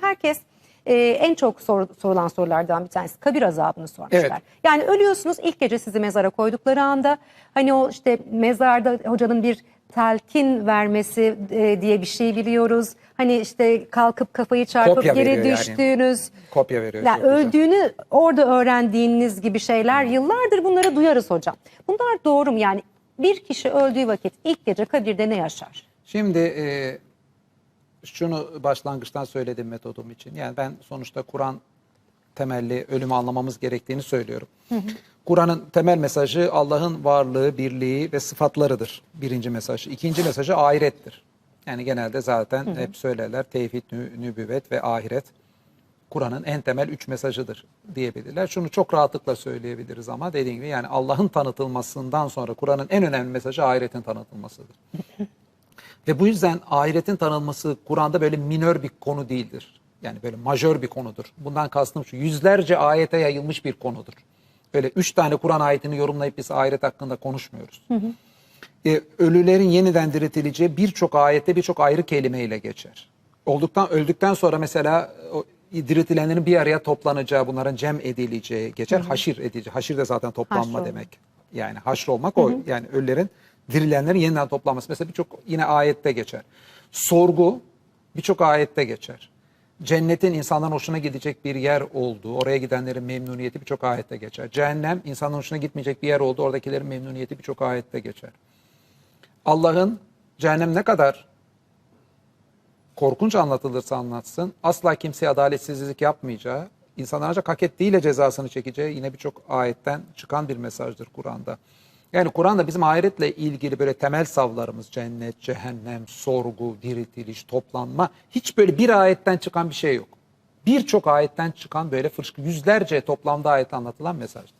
Herkes e, en çok sor- sorulan sorulardan bir tanesi kabir azabını sormuşlar. Evet. Yani ölüyorsunuz ilk gece sizi mezara koydukları anda hani o işte mezarda hocanın bir telkin vermesi e, diye bir şey biliyoruz. Hani işte kalkıp kafayı çarpıp Kopya geri veriyor düştüğünüz. Kopya veriyor. Yani çok güzel. öldüğünü orada öğrendiğiniz gibi şeyler yıllardır bunları duyarız hocam. Bunlar doğru mu? Yani bir kişi öldüğü vakit ilk gece kabirde ne yaşar? Şimdi e, şunu başlangıçtan söyledim metodum için. Yani ben sonuçta Kur'an temelli ölümü anlamamız gerektiğini söylüyorum. Kur'an'ın temel mesajı Allah'ın varlığı, birliği ve sıfatlarıdır. Birinci mesajı. İkinci mesajı ahirettir. Yani genelde zaten hep söylerler tevhid, nü- nübüvvet ve ahiret. Kur'an'ın en temel üç mesajıdır diyebilirler. Şunu çok rahatlıkla söyleyebiliriz ama dediğim gibi yani Allah'ın tanıtılmasından sonra Kur'an'ın en önemli mesajı ahiretin tanıtılmasıdır. Ve bu yüzden ahiretin tanınması Kur'an'da böyle minör bir konu değildir. Yani böyle majör bir konudur. Bundan kastım şu yüzlerce ayete yayılmış bir konudur. Böyle üç tane Kur'an ayetini yorumlayıp biz ahiret hakkında konuşmuyoruz. E, ölülerin yeniden diriltileceği birçok ayette birçok ayrı kelimeyle geçer. Olduktan öldükten sonra mesela o diriltilenlerin bir araya toplanacağı, bunların cem edileceği geçer. Haşir edileceği. Haşir de zaten toplanma Haşr demek. Yani haşr olmak o. Yani ölülerin dirilenlerin yeniden toplanması. Mesela birçok yine ayette geçer. Sorgu birçok ayette geçer. Cennetin insanların hoşuna gidecek bir yer olduğu, oraya gidenlerin memnuniyeti birçok ayette geçer. Cehennem insanların hoşuna gitmeyecek bir yer olduğu, oradakilerin memnuniyeti birçok ayette geçer. Allah'ın cehennem ne kadar korkunç anlatılırsa anlatsın asla kimseye adaletsizlik yapmayacağı, insanlar ancak hak ettiğiyle cezasını çekeceği yine birçok ayetten çıkan bir mesajdır Kur'an'da. Yani Kur'an'da bizim ahiretle ilgili böyle temel savlarımız cennet, cehennem, sorgu, diriltiliş, toplanma hiç böyle bir ayetten çıkan bir şey yok. Birçok ayetten çıkan böyle fırçık yüzlerce toplamda ayet anlatılan mesajdır.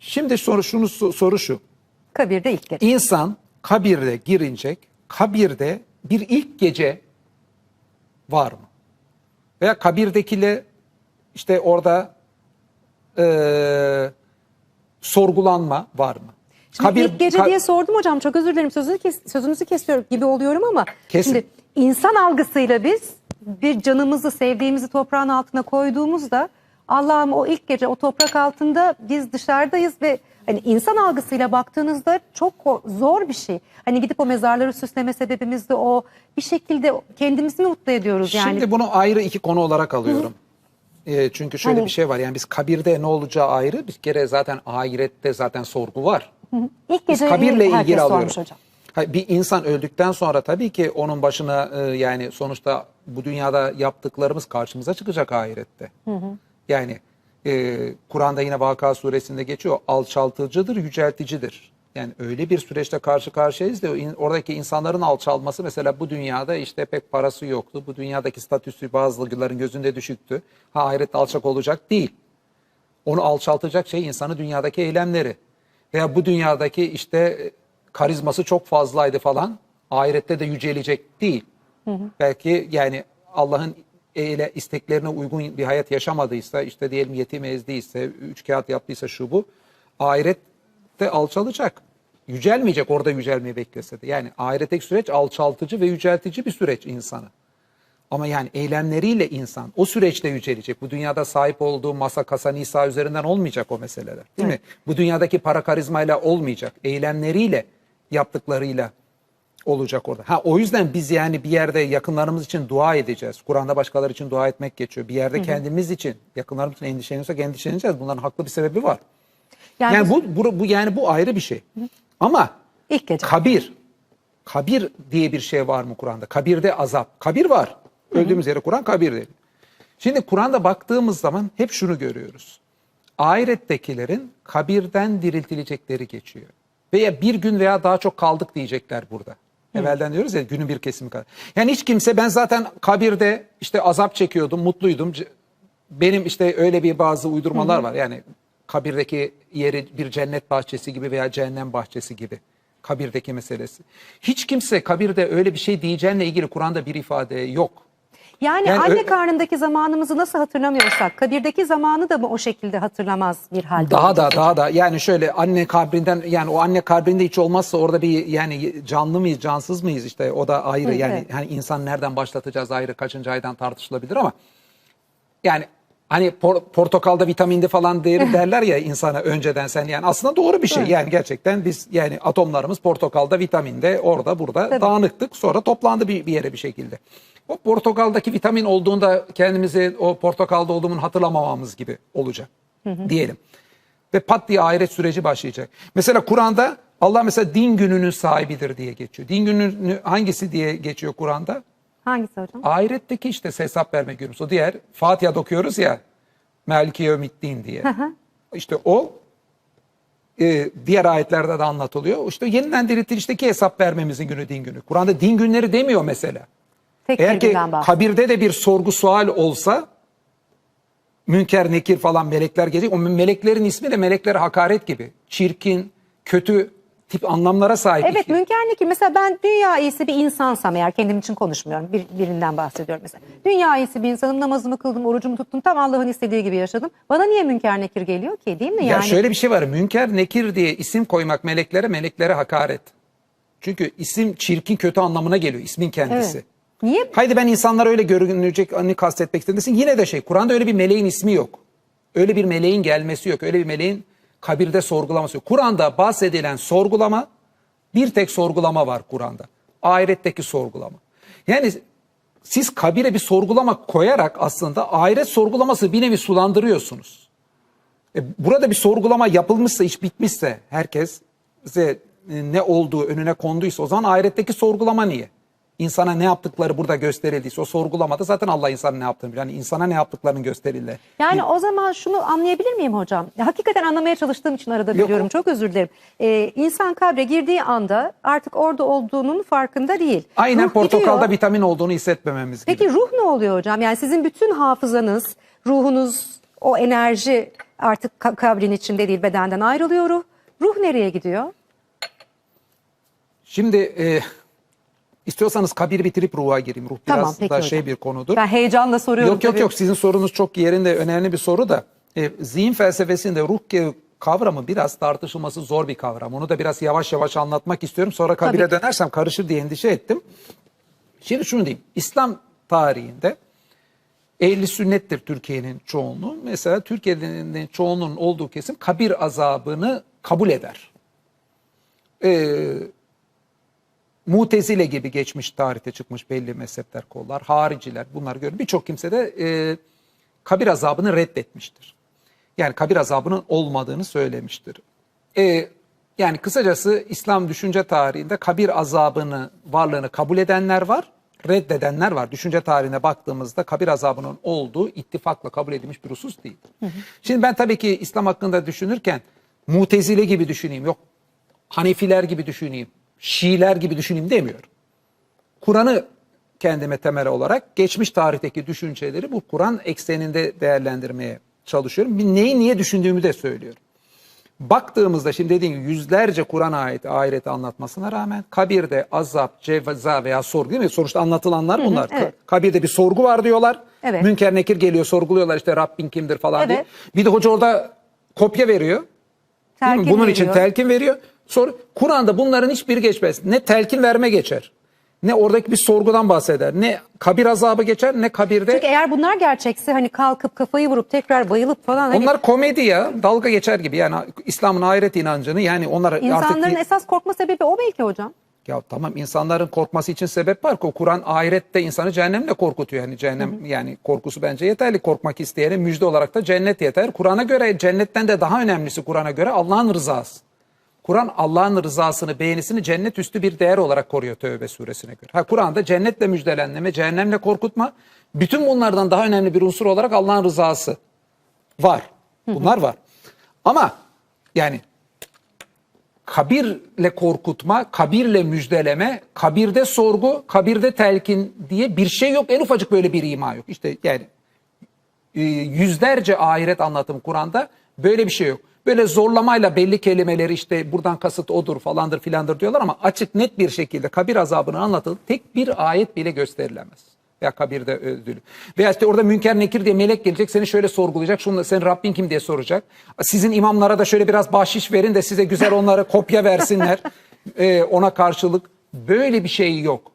Şimdi soru şunu soru şu. Kabirde ilk gece. İnsan kabirde girinecek, kabirde bir ilk gece var mı? Veya kabirdekiyle işte orada eee, sorgulanma var mı? Şimdi ilk gece ka- diye sordum hocam çok özür dilerim sözünüzü, kes, sözünüzü kesiyorum gibi oluyorum ama Kesin. şimdi insan algısıyla biz bir canımızı sevdiğimizi toprağın altına koyduğumuzda Allah'ım o ilk gece o toprak altında biz dışarıdayız ve hani insan algısıyla baktığınızda çok zor bir şey. Hani gidip o mezarları süsleme sebebimiz de o bir şekilde kendimizi mi mutlu ediyoruz yani? Şimdi bunu ayrı iki konu olarak alıyorum. Eee, çünkü şöyle Hani- bir şey var yani biz kabirde ne olacağı ayrı bir kere zaten ahirette zaten sorgu var. İlk Biz gece kabirle ilgili alıyoruz. hocam. Hayır, bir insan öldükten sonra tabii ki onun başına e, yani sonuçta bu dünyada yaptıklarımız karşımıza çıkacak ahirette. Yani e, Kur'an'da yine Vaka suresinde geçiyor alçaltıcıdır, yücelticidir. Yani öyle bir süreçte karşı karşıyayız da oradaki insanların alçalması mesela bu dünyada işte pek parası yoktu. Bu dünyadaki statüsü bazıların gözünde düşüktü. Ha ahirette alçak olacak değil. Onu alçaltacak şey insanı dünyadaki eylemleri. Veya bu dünyadaki işte e, karizması çok fazlaydı falan. Ahirette de yücelecek değil. Belki yani Allah'ın eyle isteklerine uygun bir hayat yaşamadıysa, işte diyelim yetim ezdiyse, üç kağıt yaptıysa şu bu. Ahirette alçalacak. Yücelmeyecek orada yücelmeyi beklese de. Yani ahiretteki süreç alçaltıcı ve yüceltici bir süreç insanı. Ama yani eylemleriyle insan o süreçte yücelecek. Bu dünyada sahip olduğu masa, kasa, nisa üzerinden olmayacak o meseleler. Değil mi? Bu dünyadaki para karizmayla olmayacak. Eylemleriyle, yaptıklarıyla olacak orada. Ha o yüzden biz yani bir yerde yakınlarımız için dua edeceğiz. Kur'an'da başkaları için dua etmek geçiyor. Bir yerde kendimiz için, yakınlarımız için endişeleniyorsak endişeleneceğiz. Bunların haklı bir sebebi var. Yani, Yani bu, bu, bu yani bu ayrı bir şey. Ama ilk gece. Kabir. Kabir diye bir şey var mı Kur'an'da? Kabirde azap. Kabir var. Öldüğümüz yere Kur'an kabir dedi. Şimdi Kur'an'da baktığımız zaman hep şunu görüyoruz. Ahirettekilerin kabirden diriltilecekleri geçiyor. Veya bir gün veya daha çok kaldık diyecekler burada. Evvelden diyoruz ya günün bir kesimi kadar. Yani hiç kimse ben zaten kabirde işte azap çekiyordum, mutluydum. Benim işte öyle bir bazı uydurmalar var. Yani kabirdeki yeri bir cennet bahçesi gibi veya cehennem bahçesi gibi. Kabirdeki meselesi. Hiç kimse kabirde öyle bir şey diyeceğinle ilgili Kur'an'da bir ifade yok. Yani, Yani anne karnındaki zamanımızı nasıl hatırlamıyorsak kabirdeki zamanı da mı o şekilde hatırlamaz bir halde? Daha da daha da yani şöyle anne kabrinden yani o anne kabrinde hiç olmazsa orada bir yani canlı mıyız cansız mıyız işte o da ayrı Hı, yani evet. hani insan nereden başlatacağız ayrı kaçıncı aydan tartışılabilir ama yani hani por- portakalda vitaminde falan değeri derler ya insana önceden sen yani aslında doğru bir şey. Yani gerçekten biz yani atomlarımız portakalda vitaminde orada burada Tabii. dağınıktık sonra toplandı bir, bir yere bir şekilde. O portakaldaki vitamin olduğunda kendimizi o portakalda olduğumun hatırlamamamız gibi olacak diyelim. Ve pat diye ahiret süreci başlayacak. Mesela Kur'an'da Allah mesela din gününün sahibidir diye geçiyor. Din günü hangisi diye geçiyor Kur'an'da? Hangisi hocam? Ahiretteki işte hesap verme günümüz. O diğer Fatiha'da okuyoruz ya. Melki Yevmiddin diye. işte o e, diğer ayetlerde de anlatılıyor. İşte yeniden diriltilişteki hesap vermemizin günü din günü. Kur'an'da din günleri demiyor mesela. Tek Eğer ki kabirde de bir sorgu sual olsa münker nekir falan melekler gelecek. O meleklerin ismi de meleklere hakaret gibi. Çirkin, kötü tip anlamlara sahip. Evet münker ki mesela ben dünya iyisi bir insansam eğer kendim için konuşmuyorum bir, birinden bahsediyorum mesela. Dünya iyisi bir insanım namazımı kıldım orucumu tuttum tam Allah'ın istediği gibi yaşadım. Bana niye münker nekir geliyor ki değil mi? Ya Yani şöyle bir şey var. Münker nekir diye isim koymak meleklere, meleklere hakaret. Çünkü isim çirkin, kötü anlamına geliyor ismin kendisi. Evet. Niye? Haydi ben insanlara öyle görünecek hani kastetmek istedim. Yine de şey Kur'an'da öyle bir meleğin ismi yok. Öyle bir meleğin gelmesi yok. Öyle bir meleğin kabirde sorgulaması yok. Kur'an'da bahsedilen sorgulama bir tek sorgulama var Kur'an'da. Ahiretteki sorgulama. Yani siz kabire bir sorgulama koyarak aslında ahiret sorgulaması bir nevi sulandırıyorsunuz. E, burada bir sorgulama yapılmışsa, iş bitmişse, herkes e, ne olduğu önüne konduysa o zaman ahiretteki sorgulama niye? İnsana ne yaptıkları burada gösterildiyse o sorgulamada zaten Allah insana ne yaptığını bilir. Yani insana ne yaptıklarının gösterildi. Yani o zaman şunu anlayabilir miyim hocam? Ya, hakikaten anlamaya çalıştığım için arada Yok. biliyorum. Çok özür dilerim. Ee, insan kabre girdiği anda artık orada olduğunun farkında değil. Aynen Ruh portakalda gidiyor. vitamin olduğunu hissetmememiz gibi. Peki ruh ne oluyor hocam? Yani sizin bütün hafızanız, ruhunuz, o enerji artık ka- kabrin içinde değil bedenden ayrılıyor ruh. Ruh nereye gidiyor? Şimdi e, istiyorsanız kabir bitirip ruha gireyim. Ruh Tamam, biraz peki da hocam. şey bir konudur. Ben heyecanla soruyorum. Yok yok tabii. yok sizin sorunuz çok yerinde önemli bir soru da e, zihin felsefesinde ruh kavramı biraz tartışılması zor bir kavram. Onu da biraz yavaş yavaş anlatmak istiyorum. Sonra kabire Tabii dönersem karışır diye endişe ettim. Şimdi şunu diyeyim. İslam tarihinde ehli sünnettir Türkiye'nin çoğunluğu. Mesela Türkiye'nin çoğunluğunun olduğu kesim kabir azabını kabul eder. Ee, Mutezile gibi geçmiş tarihte çıkmış belli mezhepler kollar, hariciler bunlar görün. Birçok kimse de e, kabir azabını reddetmiştir. Yani kabir azabının olmadığını söylemiştir. E, yani kısacası İslam düşünce tarihinde kabir azabını varlığını kabul edenler var, reddedenler var. Düşünce tarihine baktığımızda kabir azabının olduğu ittifakla kabul edilmiş bir husus değil. Şimdi ben tabii ki İslam hakkında düşünürken Mutezile gibi düşüneyim, yok Hanefiler gibi düşüneyim, Şiiler gibi düşüneyim demiyorum. Kur'an'ı kendime temel olarak geçmiş tarihteki düşünceleri bu Kur'an ekseninde değerlendirmeye çalışıyorum. Bir neyi niye düşündüğümü de söylüyorum. Baktığımızda şimdi dediğim gibi yüzlerce Kur'an ayeti ahireti anlatmasına rağmen kabirde azap, ceza veya sorgu değil mi? Sonuçta anlatılanlar bunlar. Ka- evet. Kabirde bir sorgu var diyorlar. Evet. Münker nekir geliyor sorguluyorlar işte Rabbin kimdir falan diye. Evet. Bir de hoca orada kopya veriyor. Telkin Bunun için veriyor. telkin veriyor. Sonra Kur'an'da bunların hiçbiri geçmez. Ne telkin verme geçer. Ne oradaki bir sorgudan bahseder. Ne kabir azabı geçer ne kabirde. Çünkü eğer bunlar gerçekse hani kalkıp kafayı vurup tekrar bayılıp falan hani Onlar komedi ya. Dalga geçer gibi. Yani İslam'ın ahiret inancını yani onlar insanların artık... esas korkma sebebi o belki hocam. Ya tamam insanların korkması için sebep var ki o Kur'an ahirette insanı cehennemle korkutuyor. Yani cehennem yani korkusu bence yeterli. Korkmak isteyene müjde olarak da cennet yeter. Kur'an'a göre cennetten de daha önemlisi Kur'an'a göre Allah'ın rızası. Kur'an Allah'ın rızasını, beğenisini cennet üstü bir değer olarak koruyor Tövbe suresine göre. Ha Kur'an'da cennetle müjdelenme, cehennemle korkutma. Bütün bunlardan daha önemli bir unsur olarak Allah'ın rızası var. Bunlar var. Ama yani kabirle korkutma, kabirle müjdeleme, kabirde sorgu, kabirde telkin diye bir şey yok. En ufacık böyle bir ima yok. İşte yani e, yüzlerce ahiret anlatımı Kur'an'da böyle bir şey yok. Böyle zorlamayla belli kelimeleri işte buradan kasıt odur falandır filandır diyorlar ama açık net bir şekilde kabir azabını anlatıldı. Tek bir ayet bile gösterilemez. Veya kabirde ödülü. Veya işte orada münker nekir diye melek gelecek seni şöyle sorgulayacak. Şunu, senin Rabbin kim diye soracak. Sizin imamlara da şöyle biraz bahşiş verin de size güzel onları kopya versinler. Ee, ona karşılık böyle bir şey yok.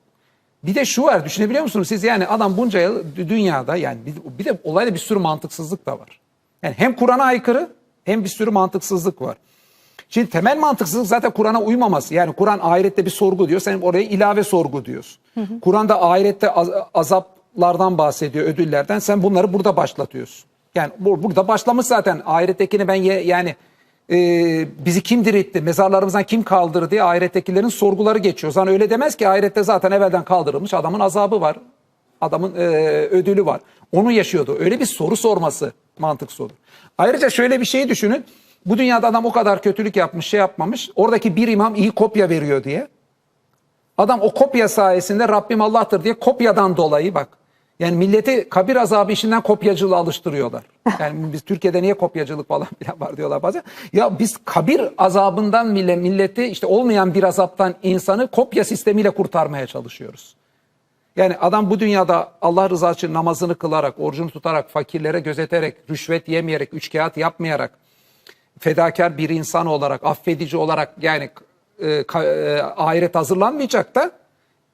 Bir de şu var düşünebiliyor musunuz siz yani adam bunca yıl dü- dünyada yani bir, bir de olayda bir sürü mantıksızlık da var. Yani hem Kur'an'a aykırı hem bir sürü mantıksızlık var. Şimdi temel mantıksızlık zaten Kur'an'a uymaması. Yani Kur'an ahirette bir sorgu diyor. Sen oraya ilave sorgu diyorsun. Kur'an'da ahirette az- azaplardan bahsediyor, ödüllerden. Sen bunları burada başlatıyorsun. Yani bu, burada başlamış zaten. Ahirettekini ben ye- yani e, bizi kim diriltti, mezarlarımızdan kim kaldırdı diye ahirettekilerin sorguları geçiyor. Zaten öyle demez ki ahirette zaten evvelden kaldırılmış adamın azabı var. Adamın e, ödülü var. Onu yaşıyordu. Öyle bir soru sorması mantıksız olur. Ayrıca şöyle bir şey düşünün. Bu dünyada adam o kadar kötülük yapmış, şey yapmamış. Oradaki bir imam iyi kopya veriyor diye. Adam o kopya sayesinde Rabbim Allah'tır diye kopyadan dolayı bak. Yani milleti kabir azabı işinden kopyacılığa alıştırıyorlar. Yani biz Türkiye'de niye kopyacılık falan filan var diyorlar bazen. Ya biz kabir azabından millet, milleti işte olmayan bir azaptan insanı kopya sistemiyle kurtarmaya çalışıyoruz. Yani adam bu dünyada Allah rızası için namazını kılarak, orucunu tutarak, fakirlere gözeterek, rüşvet yemeyerek, üçkağıt yapmayarak, fedakar bir insan olarak, affedici olarak yani e, e, ahiret hazırlanmayacak da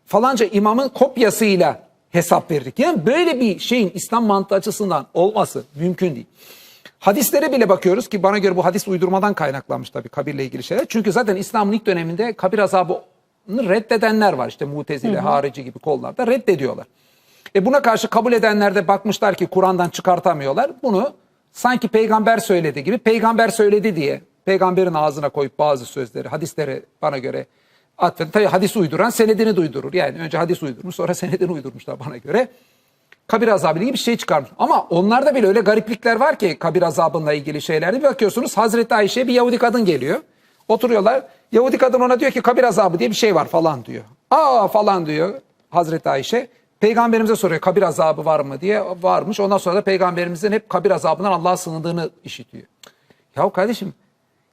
falanca imamın kopyasıyla hesap verirdik. Yani böyle bir şeyin İslam mantığı açısından olması mümkün değil. Hadislere bile bakıyoruz ki bana göre bu hadis uydurmadan kaynaklanmış tabii kabirle ilgili şeyler. Çünkü zaten İslam'ın ilk döneminde kabir azabını reddedenler var. İşte Mutezile, Harici gibi kollarda reddediyorlar. E buna karşı kabul edenler de bakmışlar ki Kur'an'dan çıkartamıyorlar. Bunu sanki peygamber söyledi gibi peygamber söyledi diye peygamberin ağzına koyup bazı sözleri, hadisleri bana göre atfen. Tabii hadis uyduran senedini de uydurur. Yani önce hadis uydurmuş sonra senedini uydurmuşlar bana göre. Kabir azabı ilgili bir şey çıkarmış. Ama onlarda bile öyle gariplikler var ki kabir azabınla ilgili şeylerde. Bir bakıyorsunuz Hazreti Ayşe'ye bir Yahudi kadın geliyor. Oturuyorlar. Yahudi kadın ona diyor ki kabir azabı diye bir şey var falan diyor. Aa falan diyor Hazreti Ayşe. Peygamberimize soruyor kabir azabı var mı diye. Varmış. Ondan sonra da peygamberimizin hep kabir azabından Allah'a sığındığını işitiyor. Ya kardeşim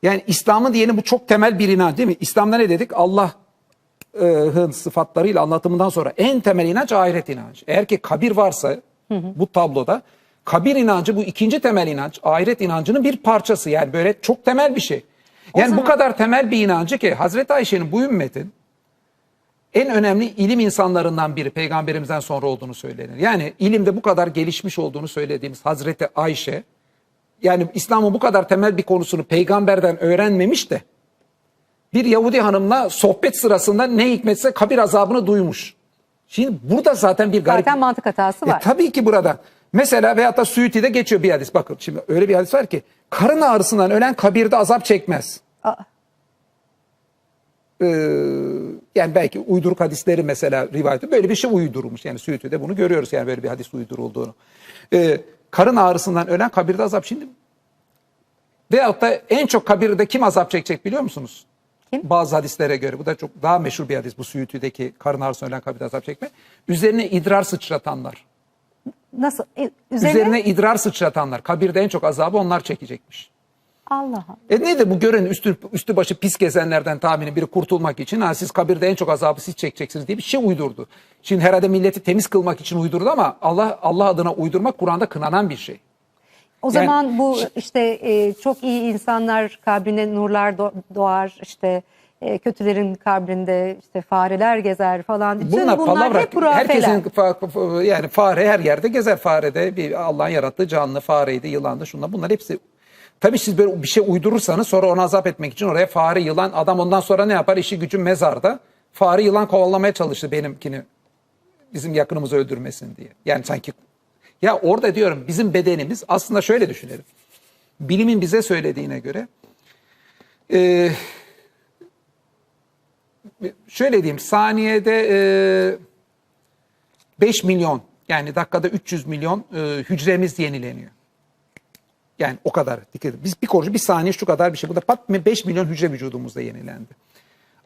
yani İslam'ın diyeni bu çok temel bir inanç değil mi? İslam'da ne dedik? Allah'ın sıfatlarıyla anlatımından sonra en temel inanç ahiret inancı. Eğer ki kabir varsa bu tabloda kabir inancı bu ikinci temel inanç ahiret inancının bir parçası. Yani böyle çok temel bir şey. Yani bu kadar temel bir inancı ki Hazreti Ayşe'nin bu ümmetin en önemli ilim insanlarından biri peygamberimizden sonra olduğunu söylenir. Yani ilimde bu kadar gelişmiş olduğunu söylediğimiz Hazreti Ayşe yani İslam'ın bu kadar temel bir konusunu peygamberden öğrenmemiş de bir Yahudi hanımla sohbet sırasında ne hikmetse kabir azabını duymuş. Şimdi burada zaten bir garip... Zaten mantık hatası E, var. tabii ki burada. Mesela veyahut da Suyuti'de geçiyor bir hadis. Bakın şimdi öyle bir hadis var ki karın ağrısından ölen kabirde azap çekmez. Aa. Ee, yani belki uyduruk hadisleri mesela rivayeti böyle bir şey uydurulmuş. Yani Suyuti'de bunu görüyoruz yani böyle bir hadis uydurulduğunu. Ee, karın ağrısından ölen kabirde azap. Şimdi veyahut da en çok kabirde kim azap çekecek biliyor musunuz? Kim? Bazı hadislere göre bu da çok daha meşhur bir hadis bu Suyuti'deki karın ağrısından ölen kabirde azap çekme. Üzerine idrar sıçratanlar. Nasıl? E, üzerine... Üzerine idrar sıçratanlar. Kabirde en çok azabı onlar çekecekmiş. Allah Allah. E ne de bu gören üstü, üstü başı pis gezenlerden tahmini biri kurtulmak için ha siz kabirde en çok azabı siz çekeceksiniz diye bir şey uydurdu. Şimdi herhalde milleti temiz kılmak için uydurdu ama Allah Allah adına uydurmak Kur'an'da kınanan bir şey. O Yani- zaman bu işte e, çok iyi insanlar kabrine nurlar do- doğar işte e, kötülerin kabrinde işte fareler gezer falan. Bütün bunlar, palavra. hep hurafeler. Herkesin fa- yani fare her yerde gezer farede bir Allah'ın yarattığı canlı fareydi, yılandı, şunlar bunlar hepsi Tabii siz böyle bir şey uydurursanız sonra onu azap etmek için oraya fare, yılan adam ondan sonra ne yapar? İşi gücü mezarda. Fare, yılan kovalamaya çalıştı benimkini. Bizim yakınımızı öldürmesin diye. Yani sanki ya orada diyorum bizim bedenimiz aslında şöyle düşünelim. Bilimin bize söylediğine göre e, şöyle diyeyim saniyede e, 5 milyon yani dakikada 300 milyon e, hücremiz yenileniyor. Yani o kadar. Dikkat edin. Biz bir korucu bir saniye şu kadar bir şey. Burada pat 5 milyon hücre vücudumuzda yenilendi.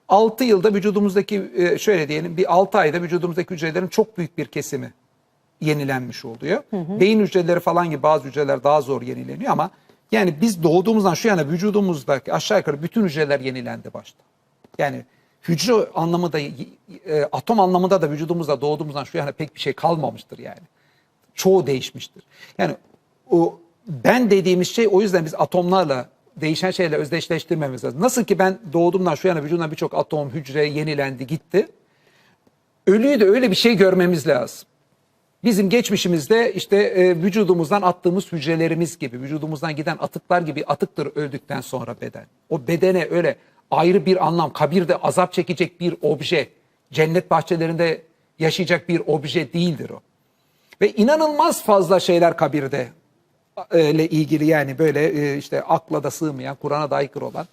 6 yılda vücudumuzdaki e, şöyle diyelim bir 6 ayda vücudumuzdaki hücrelerin çok büyük bir kesimi yenilenmiş oluyor. Beyin hücreleri falan gibi bazı hücreler daha zor yenileniyor ama yani biz doğduğumuzdan şu yana vücudumuzdaki aşağı yukarı bütün hücreler yenilendi başta. Yani hücre anlamı da e, atom anlamında da vücudumuzda doğduğumuzdan şu yana pek bir şey kalmamıştır yani. Çoğu değişmiştir. Yani o ben dediğimiz şey o yüzden biz atomlarla değişen şeyle özdeşleştirmemiz lazım. Nasıl ki ben doğduğumdan şu yana vücudumdan birçok atom, hücre yenilendi gitti. ölüyü de öyle bir şey görmemiz lazım. Bizim geçmişimizde işte e, vücudumuzdan attığımız hücrelerimiz gibi, vücudumuzdan giden atıklar gibi atıktır öldükten sonra beden. O bedene öyle ayrı bir anlam, kabirde azap çekecek bir obje, cennet bahçelerinde yaşayacak bir obje değildir o. Ve inanılmaz fazla şeyler kabirde e, ile ilgili yani böyle e, işte akla da sığmayan, Kur'an'a da aykırı olan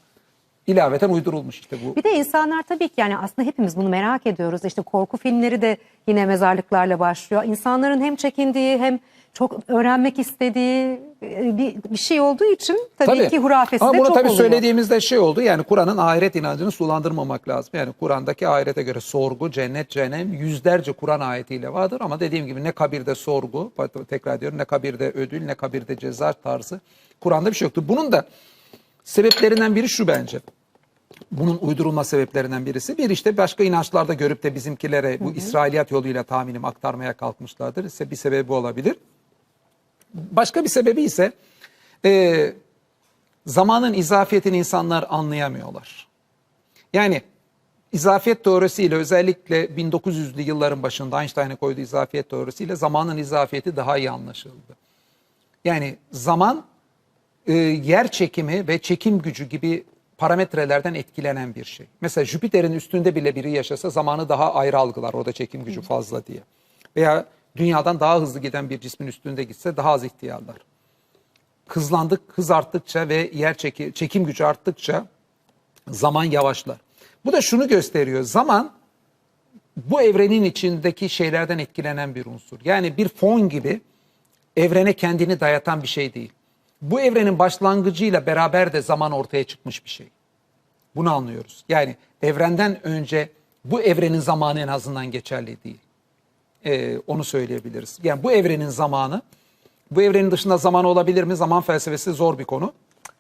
ilaveten uydurulmuş işte bu. Bir de insanlar tabii ki yani aslında hepimiz bunu merak ediyoruz. İşte korku filmleri de yine mezarlıklarla başlıyor. İnsanların hem çekindiği hem çok öğrenmek istediği e, bir, bir şey olduğu için tabii, ki hurafesi Ama de bunu çok tabii oluyor. söylediğimizde şey oldu yani Kur'an'ın ahiret inancını sulandırmamak lazım. Yani Kur'an'daki ahirete göre sorgu, cennet, cehennem yüzlerce Kur'an ayetiyle vardır ama dediğim gibi ne kabirde sorgu, tekrar ediyorum ne kabirde ödül, ne kabirde ceza tarzı Kur'an'da bir şey yoktur. Bunun da sebeplerinden biri şu bence. Bunun uydurulma sebeplerinden birisi. Bir işte başka inançlarda görüp de bizimkilere bu İsrailiyat yoluyla tahminim aktarmaya kalkmışlardır. ise bir sebebi olabilir. Başka bir sebebi ise e, zamanın izafiyetini insanlar anlayamıyorlar. Yani izafiyet teorisiyle özellikle 1900'lü yılların başında Einstein'ın koyduğu izafiyet teorisiyle zamanın izafiyeti daha iyi anlaşıldı. Yani zaman e, yer çekimi ve çekim gücü gibi parametrelerden etkilenen bir şey. Mesela Jüpiter'in üstünde bile biri yaşasa zamanı daha ayrı algılar orada çekim gücü fazla diye. Veya dünyadan daha hızlı giden bir cismin üstünde gitse daha az ihtiyarlar. Hızlandık, hız arttıkça ve yer çeki, çekim gücü arttıkça zaman yavaşlar. Bu da şunu gösteriyor. Zaman bu evrenin içindeki şeylerden etkilenen bir unsur. Yani bir fon gibi evrene kendini dayatan bir şey değil. Bu evrenin başlangıcıyla beraber de zaman ortaya çıkmış bir şey. Bunu anlıyoruz. Yani evrenden önce bu evrenin zamanı en azından geçerli değil. Ee, onu söyleyebiliriz. Yani bu evrenin zamanı, bu evrenin dışında zaman olabilir mi? Zaman felsefesi zor bir konu.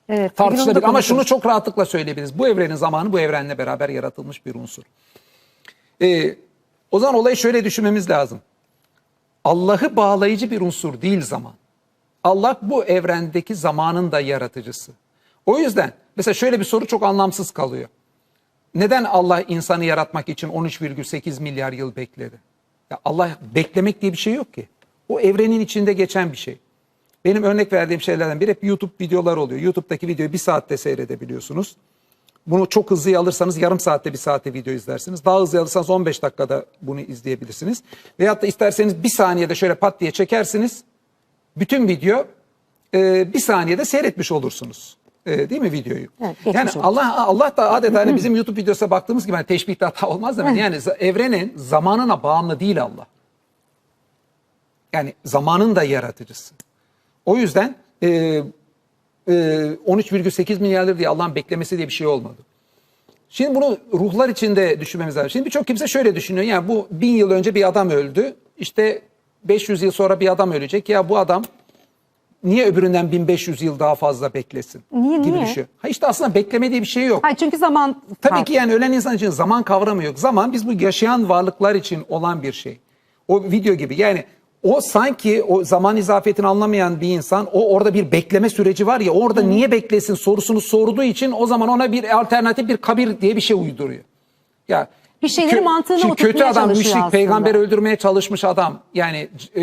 Evet, Tartışılabilir ama şunu çok rahatlıkla söyleyebiliriz. Bu evrenin zamanı bu evrenle beraber yaratılmış bir unsur. Ee, o zaman olayı şöyle düşünmemiz lazım. Allah'ı bağlayıcı bir unsur değil zaman. Allah bu evrendeki zamanın da yaratıcısı. O yüzden mesela şöyle bir soru çok anlamsız kalıyor. Neden Allah insanı yaratmak için 13,8 milyar yıl bekledi? Ya Allah beklemek diye bir şey yok ki. O evrenin içinde geçen bir şey. Benim örnek verdiğim şeylerden biri hep YouTube videoları oluyor. YouTube'daki videoyu bir saatte seyredebiliyorsunuz. Bunu çok hızlı alırsanız yarım saatte bir saatte video izlersiniz. Daha hızlı alırsanız 15 dakikada bunu izleyebilirsiniz. Veyahut da isterseniz bir saniyede şöyle pat diye çekersiniz. Bütün video e, bir saniyede seyretmiş olursunuz. E, değil mi videoyu? Evet, yani olsun. Allah Allah da adeta hani bizim YouTube videosuna baktığımız gibi hani teşbihte hata olmaz demek. Yani evrenin zamanına bağımlı değil Allah. Yani zamanın da yaratıcısı. O yüzden e, e, 13,8 milyardır diye Allah'ın beklemesi diye bir şey olmadı. Şimdi bunu ruhlar içinde düşünmemiz lazım. Şimdi birçok kimse şöyle düşünüyor. Yani bu bin yıl önce bir adam öldü. İşte 500 yıl sonra bir adam ölecek. Ya bu adam niye öbüründen 1500 yıl daha fazla beklesin? Niye, gibi niye? düşünüyor. Ha işte aslında bekleme diye bir şey yok. Ha, çünkü zaman Tabii ki yani ölen insan için zaman kavramı yok. Zaman biz bu yaşayan varlıklar için olan bir şey. O video gibi yani o sanki o zaman izafiyetini anlamayan bir insan o orada bir bekleme süreci var ya orada niye beklesin sorusunu sorduğu için o zaman ona bir alternatif bir kabir diye bir şey uyduruyor. Ya Bir şeyleri mantığına şimdi kötü oturtmaya adam çalışıyor müşrik aslında. peygamber öldürmeye çalışmış adam yani e,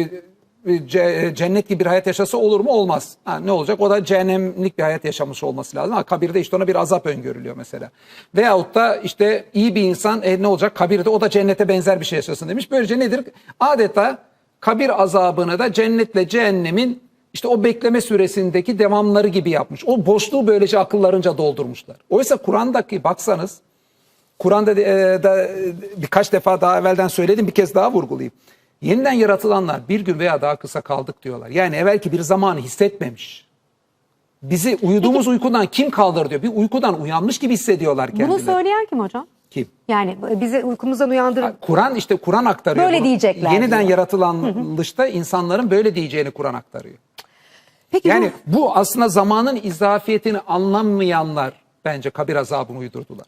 cennet gibi bir hayat yaşasa olur mu? Olmaz. Ha, ne olacak? O da cehennemlik bir hayat yaşamış olması lazım. Ha, kabirde işte ona bir azap öngörülüyor mesela. Veyahut da işte iyi bir insan e, ne olacak? Kabirde o da cennete benzer bir şey yaşasın demiş. Böylece nedir? Adeta kabir azabını da cennetle cehennemin işte o bekleme süresindeki devamları gibi yapmış. O boşluğu böylece akıllarınca doldurmuşlar. Oysa Kur'an'daki baksanız Kur'an'da e, da, e, birkaç defa daha evvelden söyledim bir kez daha vurgulayayım. Yeniden yaratılanlar bir gün veya daha kısa kaldık diyorlar. Yani evvelki bir zamanı hissetmemiş. Bizi uyuduğumuz uykudan kim kaldırır diyor. Bir uykudan uyanmış gibi hissediyorlar kendileri. Bunu söyleyen kim hocam? Kim? Yani bizi uykumuzdan uyandırıp Kur'an işte Kur'an aktarıyor. Böyle bunu. diyecekler Yeniden diyor. yaratılanmışta insanların böyle diyeceğini Kur'an aktarıyor. Peki Yani bu aslında zamanın izafiyetini anlamayanlar bence kabir azabını uydurdular.